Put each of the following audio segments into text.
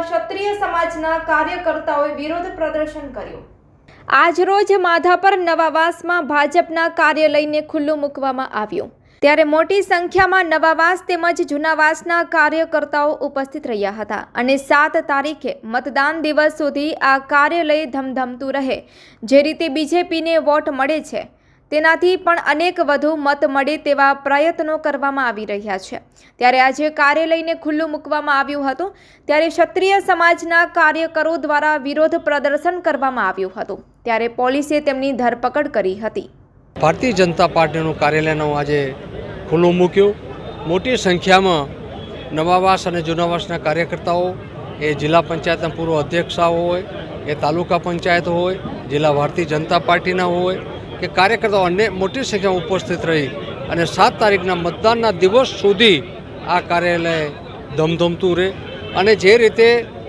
ક્ષત્રિય સમાજના કાર્યકર્તાઓએ વિરોધ પ્રદર્શન કર્યું. આજરોજ માધાપર નવાવાસમાં ભાજપના કાર્યાલયને ખુલ્લું મૂકવામાં આવ્યું. ત્યારે મોટી સંખ્યામાં નવાવાસ તેમજ જૂનાવાસના કાર્યકર્તાઓ ઉપસ્થિત રહ્યા હતા અને સાત તારીખે મતદાન દિવસ સુધી આ કાર્યાલય ધમધમતું રહે, જે રીતે બીજેપીને વોટ મળે છે. તેનાથી પણ અનેક વધુ મત મળે તેવા પ્રયત્નો કરવામાં આવી રહ્યા છે. ત્યારે આજે કાર્યાલયને ખુલ્લું મૂકવામાં આવ્યું હતું. ત્યારે ક્ષત્રિય સમાજના કાર્યકરો દ્વારા વિરોધ પ્રદર્શન કરવામાં આવ્યું હતું. ત્યારે પોલીસે તેમની ધરપકડ કરી હતી. ભારતીય જનતા પાર્ટીનું કાર્યાલયનું આજે ખુલ્લું મૂક્યું. મોટી સંખ્યામાં નવાવાસ અને જૂનાવાસના કાર્યકર્તાઓ, એ જિલ્લા પંચાયતના પૂર્વ અધ્યક્ષાઓ હોય, એ તાલુકા પંચાયત હોય, જિલ્લા ભારતીય જનતા પાર્ટીના હોય કે કાર્યકર્તાઓ અન્ય મોટી સંખ્યામાં ઉપસ્થિત રહી અને સાત તારીખના મતદાનના દિવસ સુધી આ કાર્યાલય ધમધમતું રહે અને જે રીતે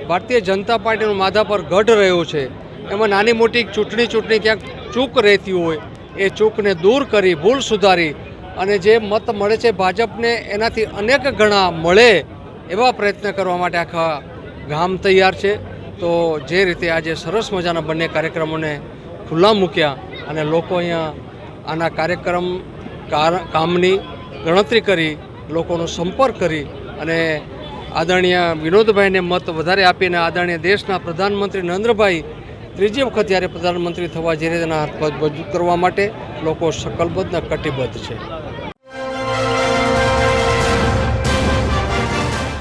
ભારતીય જનતા પાર્ટીનો માધા પર ગઢ રહ્યો છે, એમાં નાની મોટી ચૂંટણી ચૂંટણી ક્યાંક ચૂક રહેતી હોય, એ ચૂકને દૂર કરી, ભૂલ સુધારી અને જે મત મળે છે ભાજપને એનાથી અનેક ગણા મળે એવા પ્રયત્ન કરવા માટે આખા ગામ તૈયાર છે. તો જે રીતે આજે સરસ મજાના બંને કાર્યક્રમોને ખુલ્લા મૂક્યા અને લોકો અહીંયા આના કાર્યક્રમ કાર- કામની ગણતરી કરી, લોકોનો સંપર્ક કરી અને આદરણીય વિનોદભાઈને મત વધારે આપીને આદરણીય દેશના પ્રધાનમંત્રી નરેન્દ્રભાઈ ત્રીજી વખત જ્યારે પ્રધાનમંત્રી થવા જઈ રહ્યા હાથ મજબૂત કરવા માટે લોકો શકલબદ્ધ કટિબદ્ધ છે.